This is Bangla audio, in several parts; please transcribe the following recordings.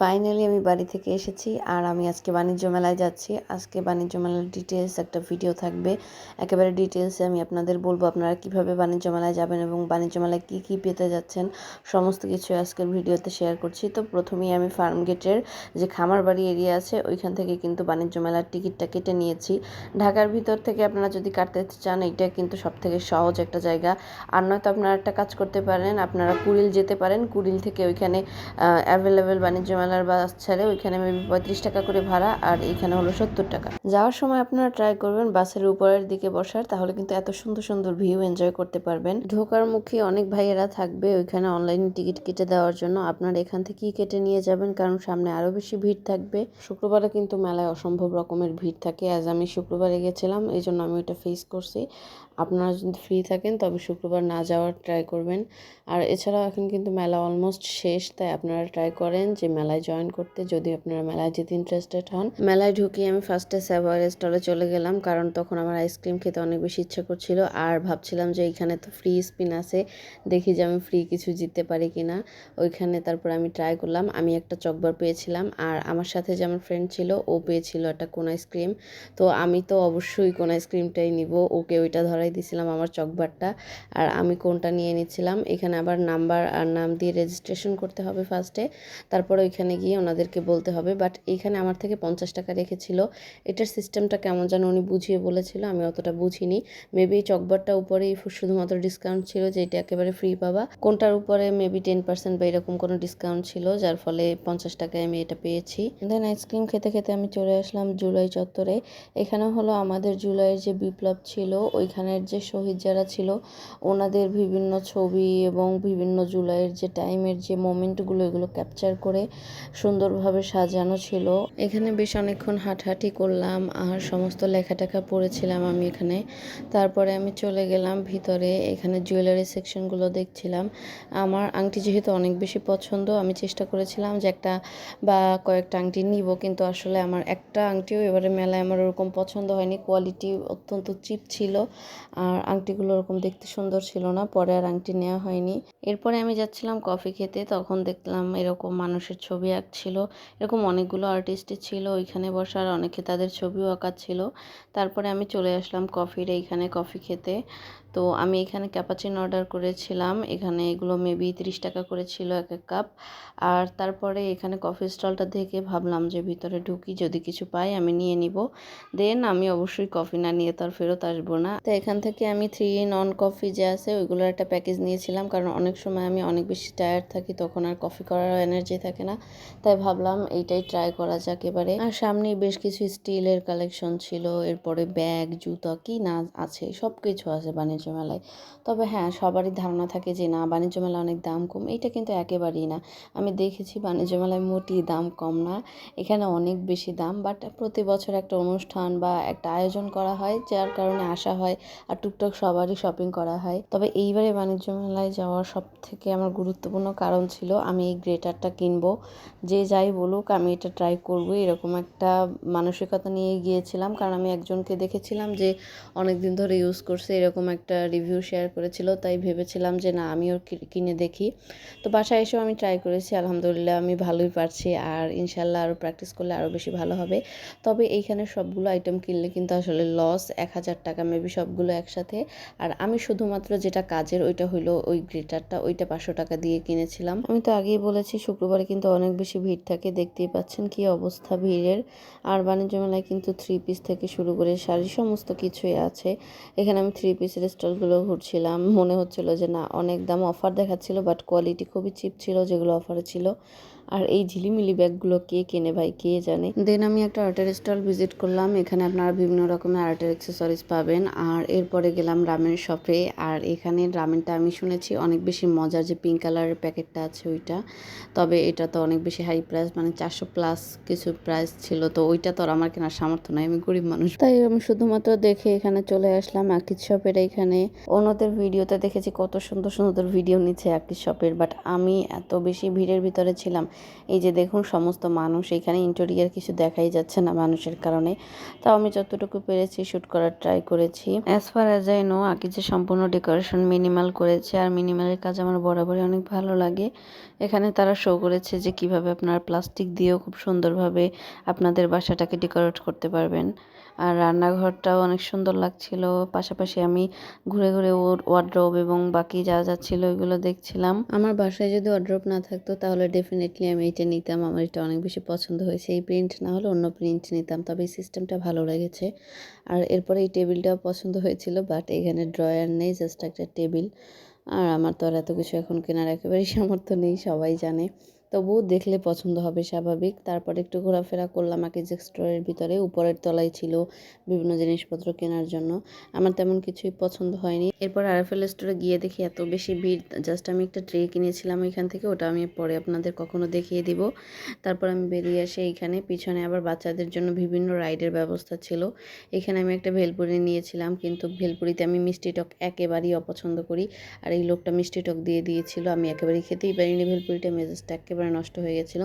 ফাইনালি আমি বাড়ি থেকে এসেছি আর আমি আজকে বাণিজ্য মেলায় যাচ্ছি। আজকে বাণিজ্য মেলার ডিটেলস একটা ভিডিও থাকবে। একেবারে ডিটেলসে আমি আপনাদের বলব আপনারা কীভাবে বাণিজ্য মেলায় যাবেন এবং বাণিজ্য মেলায় কী কী পেতে যাচ্ছেন। সমস্ত কিছু আজকের ভিডিওতে শেয়ার করছি। তো প্রথমেই আমি ফার্ম গেটের যে খামার বাড়ি এরিয়া আছে, ওইখান থেকে কিন্তু বাণিজ্য মেলার টিকিটটা কেটে নিয়েছি। ঢাকার ভিতর থেকে আপনারা যদি কাটতে চান এটা কিন্তু সব থেকে সহজ একটা জায়গা। আর নয়তো আপনারা একটা কাজ করতে পারেন, আপনারা কুড়িল যেতে পারেন। কুড়িল থেকে ওইখানে অ্যাভেলেবেল বাণিজ্য মেলার বাস ছাড়ে ওইখানে মেবি পঁয়ত্রিশ টাকা করে ভাড়া আর এখানে হলো সত্তর টাকা। যাওয়ার সময় আপনারা ট্রাই করবেন বাসের উপরের দিকে বসার, তাহলে কিন্তু এত সুন্দর সুন্দর ভিউ এনজয় করতে পারবেন। ঢোকার মুখে অনেক ভাইয়েরা থাকবে ওইখানে অনলাইন টিকিট কেটে দেওয়ার জন্য। আপনারা এখান থেকেই কেটে নিয়ে যাবেন, কারণ সামনে আরও বেশি ভিড় থাকবে। শুক্রবারে কিন্তু মেলায় অসম্ভব রকমের ভিড় থাকে। আজ আমি শুক্রবারে গেছিলাম এই জন্য আমি ওইটা ফেস করছি। আপনারা যদি ফ্রি থাকেন, তবে শুক্রবার না যাওয়ার ট্রাই করবেন। আর এছাড়াও এখন কিন্তু মেলা অলমোস্ট শেষ, তাই আপনারা ট্রাই করেন যে মেলায় জয়েন করতে, যদি আপনারা মেলায় যেতে ইন্টারেস্টেড হন। মেলায় ঢুকে আমি ফার্স্টে স্যাভার স্টলে চলে গেলাম, কারণ তখন আমার আইসক্রিম খেতে অনেক বেশি ইচ্ছা করছিল। আর ভাবছিলাম যে এইখানে তো ফ্রি স্পিন আছে, দেখি যে আমি ফ্রি কিছু জিততে পারি কি না ওইখানে তারপর আমি ট্রাই করলাম, আমি একটা চকবার পেয়েছিলাম। আর আমার সাথে যে আমার ফ্রেন্ড ছিল, ও পেয়েছিল একটা কোন আইসক্রিম তো আমি তো অবশ্যই কোন আইসক্রিমটাই নিব, ওকে ওইটা ধরাই দিয়েছিলাম আমার চকবারটা। আর আমি কোনটা নিয়ে নিচ্ছিলাম, এখানে আবার নাম্বার আর নাম দিয়ে রেজিস্ট্রেশন করতে হবে ফার্স্টে তারপরে ওইখানে গিয়ে ওনাদেরকে বলতে হবে বাট এইখানে আমার থেকে পঞ্চাশ টাকা রেখেছিল। এটার সিস্টেমটা কেমন যেন উনি বুঝিয়ে বলেছিল, আমি অতটা বুঝিনি। মেবি চকবারটা উপরেই শুধুমাত্র ডিসকাউন্ট ছিল যে এটা একেবারে ফ্রি পাবা। কোনটার উপরে মেবি টেন পার্সেন্ট বা এরকম কোনো ডিসকাউন্ট ছিল, যার ফলে পঞ্চাশ টাকায় আমি এটা পেয়েছি। দেন আইসক্রিম খেতে খেতে আমি চলে আসলাম জুলাই চত্বরে। এখানে হলো আমাদের জুলাইয়ের যে বিপ্লব ছিল ওইখানের যে শহীদ যারা ছিল, ওনাদের বিভিন্ন ছবি এবং বিভিন্ন জুলাইয়ের যে টাইমের যে মোমেন্টগুলো এগুলো ক্যাপচার করে সুন্দরভাবে সাজানো ছিল। এখানে বেশ অনেকক্ষণ হাঁটাহাঁটি করলাম, আর সমস্ত লেখা টেখা পড়েছিলাম আমি এখানে। তারপরে আমি চলে গেলাম ভিতরে, এখানে জুয়েলারি সেকশনগুলো দেখছিলাম। আমার আংটি যেহেতু অনেক বেশি পছন্দ, আমি চেষ্টা করেছিলাম যে একটা বা কয়েকটা আংটি নিব, কিন্তু আসলে আমার একটা আংটিও এবারে মেলায় আমার ওরকম পছন্দ হয়নি। কোয়ালিটি অত্যন্ত চিপ ছিল। আর আংটিগুলো ওরকম দেখতে সুন্দর ছিল না, পরে আর আংটি নেওয়া হয়নি। এরপরে আমি যাচ্ছিলাম কফি খেতে, তখন দেখলাম এরকম মানুষের ছবি আঁকছিল, এরকম অনেকগুলো আর্টিস্টই ছিল ওইখানে বসার, অনেকে তাদের ছবিও আঁকাচ্ছিল। তারপরে আমি চলে আসলাম কফির এইখানে কফি খেতে। তো আমি এখানে ক্যাপাচিন অর্ডার করেছিলাম। এখানে এগুলো মেবি তিরিশ টাকা করে ছিল এক এক কাপ আর তারপরে এখানে কফি স্টলটা দেখে ভাবলাম যে ভিতরে ঢুকি, যদি কিছু পাই আমি নিয়ে নিব। দেন আমি অবশ্যই কফি না নিয়ে তার ফেরত আসব না। তো এখান থেকে আমি থ্রি নন কফি যে আছে, ওইগুলোর একটা প্যাকেজ নিয়েছিলাম। কারণ অনেক সময় আমি অনেক বেশি টায়ার্ড থাকি, তখন আর কফি করার এনার্জি থাকে না। তাই ভাবলাম এইটাই ট্রাই করা যাক এবারে। আর সামনেই বেশ কিছু স্টিলের কালেকশন ছিল। এরপরে ব্যাগ জুতা, কি না আছে সব কিছু আছে বাণিজ্য মেলায় তবে হ্যাঁ সবারই ধারণা থাকে যে না বাণিজ্য মেলা অনেক দাম কম এইটা কিন্তু একেবারেই না। আমি দেখেছি বাণিজ্য মেলায় মোটি দাম কম না, এখানে অনেক বেশি দাম বাট প্রতি বছর একটা অনুষ্ঠান বা একটা আয়োজন করা হয়, যার কারণে আসা হয় আর টুকটাক সবারই শপিং করা হয়। তবে এইবারে বাণিজ্য মেলায় যাওয়ার সব থেকে আমার গুরুত্বপূর্ণ কারণ ছিল, আমি এই গ্রেটারটা কিনবো, যে যাই বলুক, আমি এটা ট্রাই করব, এরকম একটা মানসিকতা নিয়ে গিয়েছিলাম। কারণ আমি একজনকে দেখেছিলাম যে অনেক দিন ধরে ইউজ করছে, এরকম একটা রিভিউ শেয়ার করেছিল, তাই ভেবেছিলাম যে না, আমিও কিনে দেখি। তো বাসায় এসেও আমি ট্রাই করেছি, আলহামদুলিল্লাহ আমি ভালোই পারছি আর ইনশাল্লাহ আরও প্র্যাকটিস করলে আরও বেশি ভালো হবে। তবে এইখানে সবগুলো আইটেম কিনলে কিন্তু আসলে লস এক হাজার টাকা মেবি সবগুলো একসাথে। আর আমি শুধুমাত্র যেটা কাজের, ওইটা হইল ওই গ্রেটারটা, ওইটা পাঁচশো টাকা দিয়ে কিনেছিলাম। আমি তো আগেই বলেছি, শুক্রবারে কিন্তু অনেক বেশি ভিড় থাকে, দেখতেই পাচ্ছেন কি অবস্থা ভিড়ের। আর বাণিজ্য মেলায় কিন্তু থ্রি পিস থেকে শুরু করে শাড়ি সমস্ত কিছুই আছে। এখানে আমি থ্রি পিসের স্টলগুলো ঘুরছিলাম, মনে হচ্ছিল যে না, অনেক দাম অফার দেখাচ্ছিলো বাট কোয়ালিটি খুবই চিপ ছিল যেগুলো অফারে ছিল। আর এই ঝিলিমিলি ব্যাগগুলো কে কেনে ভাই কে জানে? দেন আমি একটা আর্টের স্টল ভিজিট করলাম এখানে আপনারা বিভিন্ন রকমের আর্টের অ্যাক্সেসরিজ পাবেন। আর এরপরে গেলাম রামের শপে আর এখানে রামেনটা আমি শুনেছি অনেক বেশি মজার যে পিঙ্ক কালারের প্যাকেটটা আছে ওইটা। তবে এটা তো অনেক বেশি হাই প্রাইস মানে চারশো প্লাস কিছু প্রাইস ছিল তো ওইটা তো আর আমার কেনার সামর্থ্য নয় আমি গরিব মানুষ। তাই আমি শুধুমাত্র দেখে এখানে চলে আসলাম আকিজ শপের এখানে। অন্যদের ভিডিওতে দেখেছি কত সুন্দর সুন্দর ভিডিও নিচ্ছে আকিজ শপের বাট আমি এত বেশি ভিড়ের ভিতরে ছিলাম এই যে দেখুন, সমস্ত মানুষ এখানে ইন্টেরিয়ার কিছু দেখাই যাচ্ছে না মানুষের কারণে। তাও আমি যতটুকু পেরেছি শ্যুট করার ট্রাই করেছি। As far as I know আকি যে সম্পূর্ণ ডেকোরেশন মিনিমাল করেছে, আর মিনিমালের কাজ আমার বরাবরই অনেক ভালো লাগে। এখানে তারা শো করেছে যে কীভাবে আপনার প্লাস্টিক দিয়েও খুব সুন্দরভাবে আপনাদের বাসাটাকে ডেকোরেট করতে পারবেন। আর রান্নাঘরটাও অনেক সুন্দর লাগছিল। পাশাপাশি আমি ঘুরে ঘুরে ওর ওয়ার্ড্রোব এবং বাকি যা যা ছিল ওইগুলো দেখছিলাম। আমার বাসায় যদি ওয়ার্ড্রোব না থাকতো, তাহলে ডেফিনেটলি আমি এটা নিতাম। আমার এটা অনেক বেশি পছন্দ হয়েছে। এই প্রিন্ট না হলে অন্য প্রিন্ট নিতাম, তবে এই সিস্টেমটা ভালো লেগেছে। আর এরপরে এই টেবিলটাও পছন্দ হয়েছিল বাট এখানে ড্রয়ার নেই জাস্ট একটা টেবিল আর আমার তো আর এত কিছু এখন কেনার একেবারেই সামর্থ্য নেই, সবাই জানে। তবুও দেখলে পছন্দ হবে স্বাভাবিক। তারপর একটু ঘোরাফেরা করলাম আকিজেক স্টোরের ভিতরে, উপরের তলায় ছিল বিভিন্ন জিনিসপত্র কেনার জন্য। আমার তেমন কিছুই পছন্দ হয়নি। এরপর আরএফএল স্টোরে গিয়ে দেখি এত বেশি ভিড়। জাস্ট আমি একটা ট্রে কিনেছিলাম এখান থেকে, ওটা আমি পরে আপনাদের কখনো দেখিয়ে দিব। তারপর আমি বেরিয়ে আসি এইখানে। পিছনে আবার বাচ্চাদের জন্য বিভিন্ন রাইডের ব্যবস্থা ছিল। এখানে আমি একটা ভেলপুরি নিয়েছিলাম, কিন্তু ভেলপুরিতে আমি মিষ্টি টক একেবারেই অপছন্দ করি। আর এই লোকটা মিষ্টি টক দিয়ে দিয়েছিল, আমি একেবারেই খেতেই পারিনি ভেলপুরিটা, মেজাজটা একেবারে নষ্ট হয়ে গেছিল।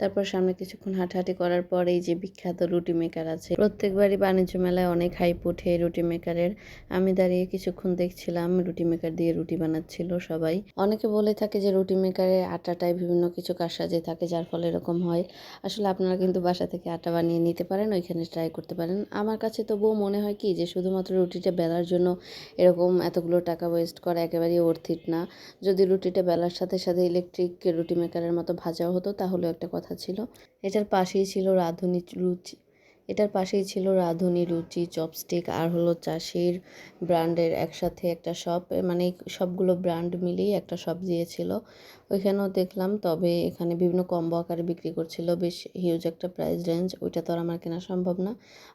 তারপর সামনে কিছুক্ষণ হাঁটাহাঁটি করার পর এই যে বিখ্যাত রুটি মেকার আছে, প্রত্যেকবারই বাণিজ্য মেলায় অনেক হাইপ ওঠে রুটি মেকারের আমি দাঁড়িয়ে কিছুক্ষণ দেখছিলাম, রুটি মেকার দিয়ে রুটি বানাচ্ছিল সবাই। অনেকে বলে থাকে যে রুটি মেকারের আটাটায় বিভিন্ন কিছু কারসাজে থাকে, যার ফলে এরকম হয়। আসলে আপনারা কিন্তু বাসা থেকে আটা বানিয়ে নিতে পারেন, ওইখানে ট্রাই করতে পারেন। আমার কাছে তবুও মনে হয় কি যে শুধুমাত্র রুটিটা বেলার জন্য এরকম এতগুলো টাকা ওয়েস্ট করা একেবারেই অর্থিত না। যদি রুটিটা বেলার সাথে সাথে ইলেকট্রিক রুটি মেকারের মতো ভাজাও হতো তাহলে একটা কথা ছিল। এটার পাশেই ছিল রাঁধুনি রুচি। এটার পাশেই ছিল রাঁধুনি রুচি, চপস্টিক আর হলো চাষির ব্র্যান্ডের একসাথে একটা শপ মানে সবগুলো ব্র্যান্ড মিলিয়ে একটা শপ দিয়েছিল। ওইখানেও দেখলাম, তবে এখানে বিভিন্ন কম্বো আকারে বিক্রি করছিল। বেশ হিউজ একটা প্রাইস রেঞ্জ ওইটা তো আর আমার কেনা সম্ভব না।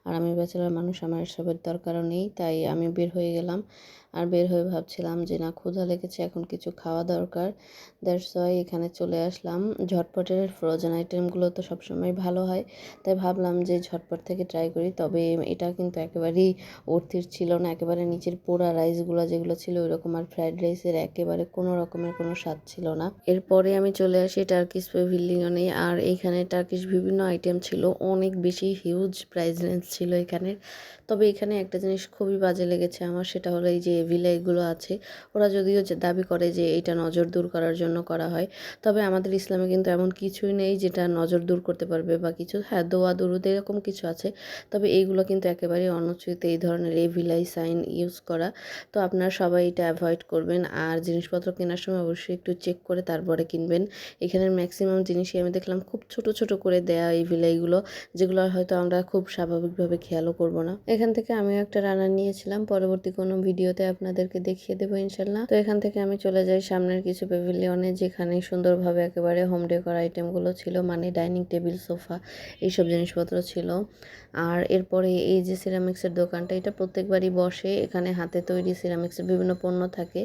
আর আমি ব্যাচেলার মানুষ, আমার এসবের দরকারও নেই, তাই আমি বের হয়ে গেলাম। আর বের হয়ে ভাবছিলাম যে, না, ক্ষুধা লেগেছে, এখন কিছু খাওয়া দরকার। দ্যাটস ওয়াই এখানে চলে আসলাম। ঝটপটের ফ্রোজেন আইটেমগুলো তো সবসময় ভালো হয়, তাই ভাবলাম যে, ঝটপট থেকে ট্রাই করি। তবে এটা কিন্তু একেবারেই অর্থির ছিল না, একেবারে নিচের পোড়া রাইসগুলো যেগুলো ছিল ওই রকম আর ফ্রাইড রাইসের একেবারে কোনো রকমের কোনো স্বাদ ছিল না। এরপরে আমি চলে আসি টার্কিশ প্যাভিলিয়নে আর এইখানে টার্কিশ বিভিন্ন আইটেম ছিল, অনেক বেশি হিউজ প্রাইস রেঞ্জ ছিল এখানে। তবে এখানে একটা জিনিস খুবই বাজে লেগেছে আমার, সেটা হলো এই যে ভিলাইগুলো আছে, ওরা যদিও দাবি করে যে এটা নজর দূর করার জন্য করা হয়, তবে আমাদের ইসলামে কিন্তু এমন কিছুই নেই যেটা নজর দূর করতে পারবে বা কিছু হ্যাঁ দোয়া দুরুদ এরকম কিছু আছে, তবে এইগুলো কিন্তু একেবারেই অনুচিত এই ধরনের এই ভিলাই সাইন ইউজ করা। তো আপনারা সবাই এটা অ্যাভয়েড করবেন। আর জিনিসপত্র কেনার সময় অবশ্যই একটু চেক করে তারপরে কিনবেন। এখানের ম্যাক্সিমাম জিনিসই আমি দেখলাম খুব ছোট ছোট করে দেয়া এই ভিলাইগুলো যেগুলো হয়তো আমরা খুব স্বাভাবিকভাবে খেয়ালও করব না। এখান থেকে আমিও একটা রান্না নিয়েছিলাম। পরবর্তী কোনো ভিডিওতে আপনাদেরকে দেখিয়ে দেবো ইনশাল্লাহ। তো এখান থেকে আমি চলে যাই সামনের কিছু প্যাভিলিয়নে যেখানে সুন্দরভাবে একেবারে হোম ডেকোর আইটেমগুলো ছিল মানে ডাইনিং টেবিল সোফা এইসব জিনিসপত্র ছিল। আর এরপরে এই যে সিরামিক্সের দোকানটা, এটা প্রত্যেকবারই বসে। এখানে হাতে তৈরি সিরামিক্সের বিভিন্ন পণ্য থাকে।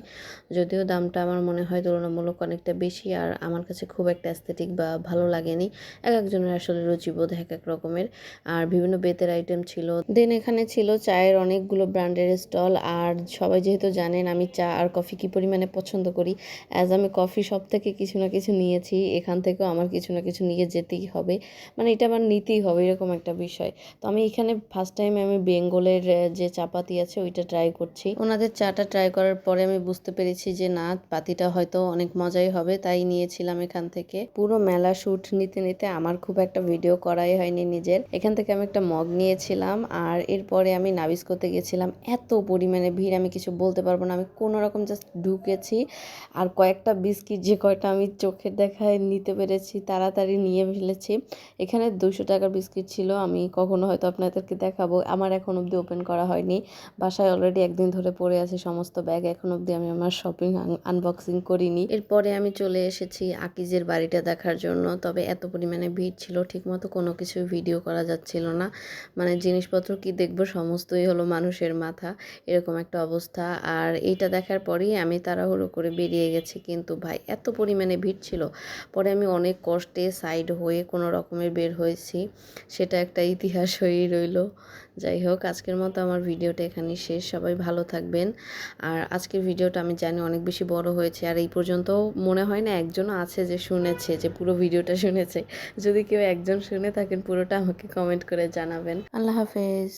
যদিও দামটা আমার মনে হয় তুলনামূলক অনেকটা বেশি আর আমার কাছে খুব একটা অ্যাস্থেটিক বা ভালো লাগেনি। এক একজনের আসলে রুচিবোধ এক এক রকমের। আর বিভিন্ন বেতের আইটেম ছিল। দেন এখানে ছিল চায়ের অনেকগুলো ব্র্যান্ডের স্টল আর সবাই যেহেতু জানেন আমি চা আর কফি কী পরিমাণে পছন্দ করি অ্যাজ আমি কফি শপ থেকে কিছু না কিছু নিয়েছি, এখান থেকেও আমার কিছু না কিছু নিয়ে যেতেই হবে। মানে এটা আমার নিতেই হবে, এরকম একটা বিষয়। তো আমি এখানে ফার্স্ট টাইম আমি বেঙ্গলের যে চাপাতি আছে ওইটা ট্রাই করছি। ওনাদের চাটা ট্রাই করার পরে আমি বুঝতে পেরেছি যে না, পাতিটা হয়তো অনেক মজাই হবে। তাই নিয়েছিলাম এখান থেকে। পুরো মেলা শ্যুট নিতে নিতে আমার খুব একটা ভিডিও করাই হয়নি নিজের। এখান থেকে আমি একটা মগ নিয়েছিলাম আর এরপরে আমি নাবিস করতে গেছিলাম। এত পরিমাণে ভিড়, আমি কিছু বলতে পারব না। আমি কোনো রকম জাস্ট ঢুকেছি আর কয়েকটা বিস্কিট যে কয়টা আমি চোখের দেখায় নিতে পেরেছি, তাড়াতাড়ি নিয়ে ফেলেছি। এখানে দুশো টাকার বিস্কিট ছিল, আমি কখনো হয়তো আপনাদেরকে দেখাবো। আমার এখন অবধি ওপেন করা হয়নি। বাসায় অলরেডি একদিন ধরে পড়ে আছে সমস্ত ব্যাগ এখন অবধি আমি আমার শপিং আনবক্সিং করিনি। এরপরে আমি চলে এসেছি আকিজের বাড়িটা দেখার জন্য। তবে এত পরিমাণে ভিড় ছিল, ঠিকমতো কোনো কিছু ভিডিও করা যাচ্ছিল না। মানে জিনিসপত্র কি দেখব সমস্তই হলো মানুষের মাথা, এরকম একটা অবস্থা। আর এইটা দেখার পরেই আমি তাড়াহুড়ো করে বেরিয়ে গেছি। কিন্তু ভাই, এত পরিমাণে ভিড় ছিল। পরে আমি অনেক কষ্টে সাইড হয়ে কোনো রকমের বের হয়েছি। সেটা একটা ইতিহাস হয়েই রইল। যাই হোক, আজকের মতো আমার ভিডিওটা এখানে শেষ। সবাই ভালো থাকবেন। আর আজকের ভিডিওটা আমি জানি অনেক বেশি বড় হয়েছে, আর এই পর্যন্ত মনে হয় না একজন আছে যে শুনেছে, যে পুরো ভিডিওটা শুনেছে। যদি কেউ একজন শুনে থাকেন পুরোটা আমাকে কমেন্ট করে জানাবেন। আল্লাহ হাফেজ।